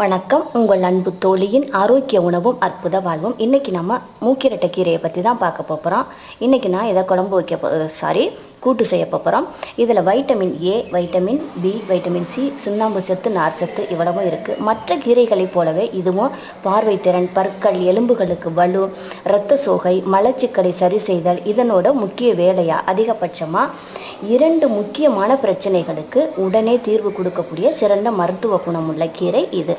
வணக்கம். உங்கள் அன்பு தோழியின் ஆரோக்கிய உணவும் அற்புத வாழ்வும். இன்றைக்கி நம்ம மூக்கிரட்டை கீரையை பற்றி தான் பார்க்க போகிறோம் இன்றைக்கி நான் இதை குழம்பு வைக்க சாரி கூட்டு செய்ய போகிறோம் இதில் vitamin A vitamin B vitamin C சுண்ணாம்பு சத்து நார் சத்து இவ்வளவும் இருக்குது மற்ற கீரைகளைப் போலவே இதுவும் பார்வை திறன் பற்கள் எலும்புகளுக்கு வலு இரத்த சோகை மலச்சிக்கலை சரி செய்தல் இதனோட முக்கிய வேலையாக அதிகபட்சமாக இரண்டு முக்கியமான பிரச்சனைகளுக்கு உடனே தீர்வு கொடுக்கக்கூடிய சிறந்த மருத்துவ குணமுள்ள கீரை இது.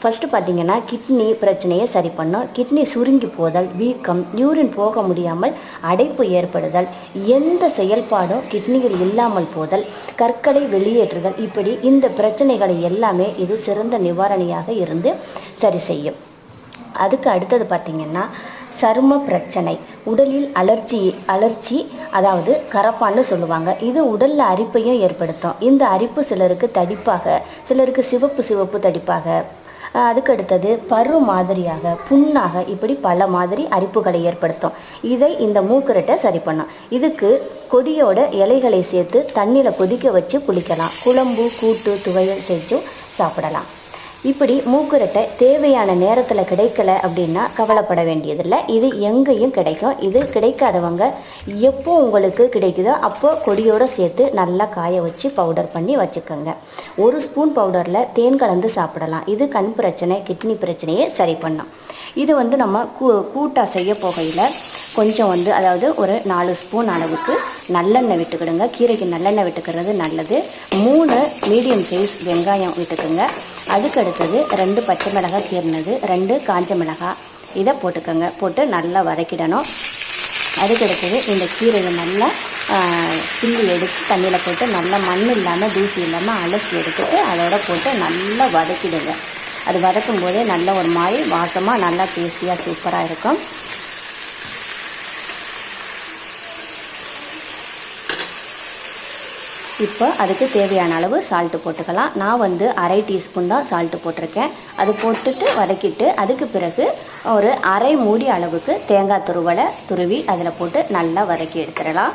ஃபஸ்ட்டு பார்த்தீங்கன்னா கிட்னி பிரச்சனையை சரி பண்ணும். கிட்னி சுருங்கி போதல் வீக்கம் யூரின் போக முடியாமல் அடைப்பு ஏற்படுதல் எந்த செயல்பாடும் கிட்னியில் இல்லாமல் போதல் கற்களை வெளியேற்றுதல் இப்படி இந்த பிரச்சனைகளை எல்லாமே இது சிறந்த நிவாரணியாக இருந்து சரி செய்யும். அதுக்கு அடுத்தது பார்த்திங்கன்னா சரும பிரச்சனை உடலில் அலர்ஜி அலர்ச்சி அதாவது கரப்பான்னு சொல்லுவாங்க. இது உடலில் அரிப்பையும் ஏற்படுத்தும். இந்த அரிப்பு சிலருக்கு தடிப்பாக சிலருக்கு சிவப்பு சிவப்பு தடிப்பாக. அதுக்கு அடுத்தது பரு மாதிரியாக புண்ணாக இப்படி பல மாதிரி அரிப்புகளை ஏற்படுத்தும். இதை இந்த மூக்குரட்டை சரி பண்ணும். இதுக்கு கொடியோட இலைகளை சேர்த்து தண்ணியில் கொதிக்க வச்சு குளிக்கலாம். குழம்பு கூட்டு துவையல் செஞ்சும் சாப்பிடலாம். இப்படி மூக்குரட்டை தேவையான நேரத்தில் கிடைக்கல அப்படின்னா கவலைப்பட வேண்டியதில்லை. இது எங்கேயும் கிடைக்கும். இது கிடைக்காதவங்க எப்போ உங்களுக்கு கிடைக்குதோ அப்போ கொடியோடு சேர்த்து நல்லா காய வச்சு பவுடர் பண்ணி வச்சுக்கோங்க. ஒரு ஸ்பூன் பவுடரில் தேன் கலந்து சாப்பிடலாம். இது கண் பிரச்சனை கிட்னி பிரச்சனையை சரி பண்ணும். இது வந்து நம்ம கூ கூட்டாக செய்ய போகையில் கொஞ்சம் வந்து அதாவது ஒரு நாலு ஸ்பூன் அளவுக்கு நல்லெண்ணெய் விட்டுக்கிடுங்க. கீரைக்கு நல்லெண்ணெய் விட்டுக்கிறது நல்லது. மூணு மீடியம் சைஸ் வெங்காயம் விட்டுக்குங்க. அதுக்கடுத்தது ரெண்டு பச்சை மிளகாய் கீர்னது ரெண்டு காஞ்ச மிளகாய். இதை போட்டுக்கோங்க. போட்டு நல்லா வதக்கிடணும். அதுக்கடுத்தது இந்த கீரையை நல்லா கிள்ளி எடுத்து தண்ணியில் போட்டு நல்லா மண் இல்லாமல் தூசி இல்லாமல் அலசி எடுத்துட்டு அதோட போட்டு நல்லா வதக்கிடுங்க. அது வதக்கும் போதே நல்ல ஒரு மாதிரி வாசமாக நல்லா டேஸ்டியாக சூப்பராக இருக்கும். இப்போ அதுக்கு தேவையான அளவு சால்ட்டு போட்டுக்கலாம். நான் வந்து அரை டீஸ்பூன் தான் சால்ட்டு போட்டிருக்கேன். அது போட்டுட்டு வதக்கிட்டு அதுக்கு பிறகு ஒரு அரை மூடி அளவுக்கு தேங்காய் துருவலை துருவி அதில் போட்டு நல்லா வதக்கி எடுத்துடலாம்.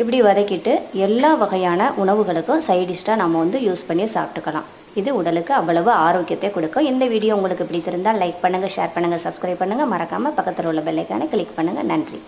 இப்படி வதக்கிட்டு எல்லா வகையான உணவுகளுக்கும் சைடிஷ்டாக நம்ம வந்து யூஸ் பண்ணி சாப்பிட்டுக்கலாம். இது உடலுக்கு அவ்வளவு ஆரோக்கியத்தை கொடுக்கும். இந்த வீடியோ உங்களுக்கு பிடித்திருந்தால் லைக் பண்ணுங்கள் ஷேர் பண்ணுங்கள் சப்ஸ்கிரைப் பண்ணுங்கள் மறக்காமல் பக்கத்தில் உள்ள பெல்லைக்கான கிளிக் பண்ணுங்கள் நன்றி.